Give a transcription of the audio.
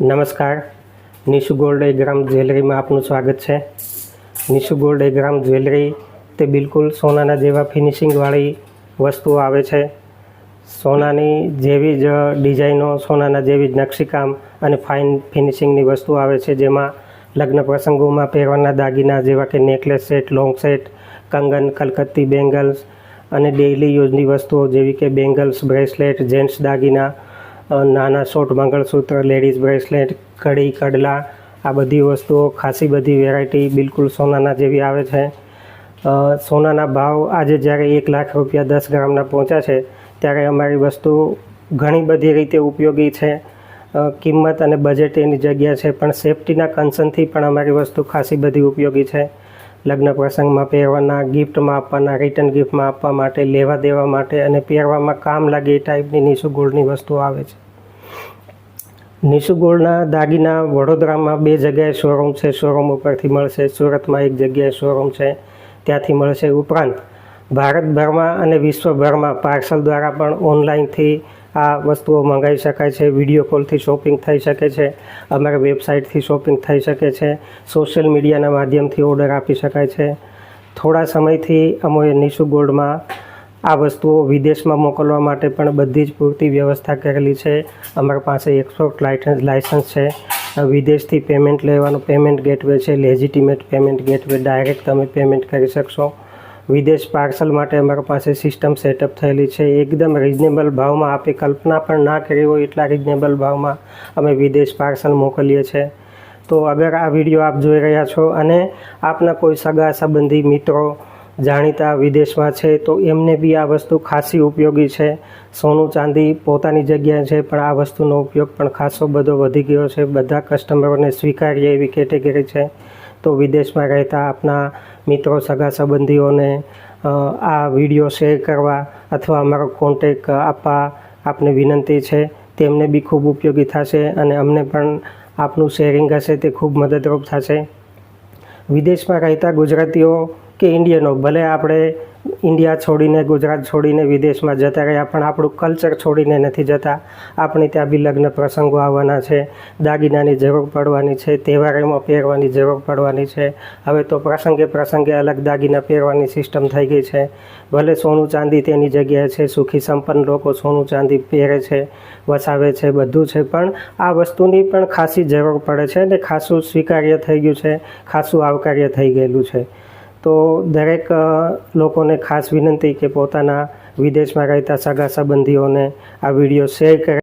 નમસ્કાર. નિશુ ગોલ્ડ એગ્રામ જ્વેલરીમાં આપનું સ્વાગત છે. નિશુ ગોલ્ડ એગ્રામ જ્વેલરી તે બિલકુલ સોનાના જેવા ફિનિશિંગવાળી વસ્તુઓ આવે છે. સોનાની જેવી જ ડિઝાઇનો, સોનાના જેવી જ નકશીકામ અને ફાઇન ફિનિશિંગની વસ્તુ આવે છે, જેમાં લગ્ન પ્રસંગોમાં પહેરવાના દાગીના જેવા કે નેકલેસ સેટ, લોંગ સેટ, કંગન, કલકત્તી બેંગલ્સ અને ડેઇલી યુઝની વસ્તુઓ જેવી કે બેંગલ્સ, બ્રેસલેટ, જેન્ટ્સ દાગીના નાના શોર્ટ મંગળસૂત્ર, લેડીઝ બ્રેસલેટ કડી કડલા, આ બધી વસ્તુઓ, ખાસી બધી વેરાયટી બિલકુલ સોનાના જેવી આવે છે. સોનાના ભાવ આજે જ્યારે એક લાખ રૂપિયા દસ ગ્રામના પહોંચ્યા છે, ત્યારે અમારી વસ્તુ ઘણી બધી રીતે ઉપયોગી છે. કિંમત અને બજેટ એની જગ્યા છે, પણ સેફટીના કન્સર્નથી પણ અમારી વસ્તુ ખાસી બધી ઉપયોગી છે. લગ્ન પ્રસંગમાં પહેરવાના, ગિફ્ટમાં આપવાના રિટર્ન ગિફ્ટમાં આપવા માટે, લેવા દેવા માટે અને પહેરવામાં કામ લાગે એ ટાઈપની નીસુ ગોલ્ડની વસ્તુ આવે છે. નીસુ ગોલ્ડના દાગીના વડોદરામાં બે જગ્યાએ શોરૂમ છે. શોરૂમ ઉપરથી મળશે, સુરતમાં એક જગ્યાએ શોરૂમ છે. ત્યાંથી મળશે ઉપરાંત ભારતભરમાં અને વિશ્વભરમાં પાર્સલ દ્વારા પણ ઓનલાઈનથી આ વસ્તુઓ મંગાવી શકાય છે વીડિયો કોલથી શોપિંગ થઈ શકે છે, અમારા વેબસાઇટથી શોપિંગ થઈ શકે છે સોશિયલ મીડિયાના માધ્યમથી ઓર્ડર આપી શકાય છે. થોડા સમયથી અમે નિશુ ગોલ્ડમાં આ વસ્તુઓ વિદેશમાં મોકલવા માટે પણ બધી જ પૂરતી વ્યવસ્થા કરેલી છે. અમારા પાસે એક્સપોર્ટ લાઇસન્સ લાઇસન્સ છે. વિદેશથી પેમેન્ટ લેવાનું પેમેન્ટ ગેટવે છે લેજિટિમેટ પેમેન્ટ ગેટવે ડાયરેક્ટ તમે પેમેન્ટ કરી શકશો. વિદેશ પાર્સલ માટે અમારા પાસે સિસ્ટમ સેટઅપ થયેલી છે. એકદમ રિઝનેબલ ભાવમાં આપે, કલ્પના પણ ના કરી હોય એટલા રિઝનેબલ ભાવમાં અમે વિદેશ પાર્સલ મોકલીએ છીએ તો અગર આ વીડિયો આપ જોઈ રહ્યા છો અને આપના કોઈ સગા સંબંધી મિત્રો જાણીતા વિદેશમાં છે, તો એમને બી આ વસ્તુ ખાસી ઉપયોગી છે. સોનું ચાંદી પોતાની જગ્યાએ છે, પણ આ વસ્તુનો ઉપયોગ પણ ખાસો બધો વધી ગયો છે. બધા કસ્ટમરોને સ્વીકાર્ય એવી કેટેગરી છે. તો વિદેશમાં રહેતા આપના મિત્રો, સગા સંબંધીઓને આ વીડિયો શેર કરવા અથવા અમારો કોન્ટેક આપવા આપને વિનંતી છે. તેમને બી ખૂબ ઉપયોગી થશે અને અમને પણ આપનું શેરિંગ હશે તે ખૂબ મદદરૂપ થશે. વિદેશમાં રહેતા ગુજરાતીઓ કે ઇન્ડિયનો ભલે આપણે ઇન્ડિયા છોડીને, ગુજરાત છોડીને, વિદેશમાં જતા રહ્યા. પણ આપણું કલ્ચર છોડીને નથી જતા. આપણે ત્યાં બી લગ્ન પ્રસંગો આવવાના છે. દાગીનાની જરૂર પડવાની છે. તહેવારોમાં પહેરવાની જરૂર પડવાની છે. હવે તો પ્રસંગે પ્રસંગે અલગ દાગીના પહેરવાની સિસ્ટમ થઈ ગઈ છે. ભલે સોનું ચાંદી તેની જગ્યાએ છે. સુખી સંપન્ન લોકો સોનું ચાંદી પહેરે છે, વસાવે છે, બધું છે. પણ આ વસ્તુની પણ ખાસી જરૂર પડે છે અને ખાસું સ્વીકાર્ય થઈ ગયું છે. ખાસું આવકાર્ય થઈ ગયેલું છે. તો દરેક લોકોને ખાસ વિનંતી કે પોતાના વિદેશમાં રહેતા સગા સંબંધીઓને આ વીડિયો શેર કરે.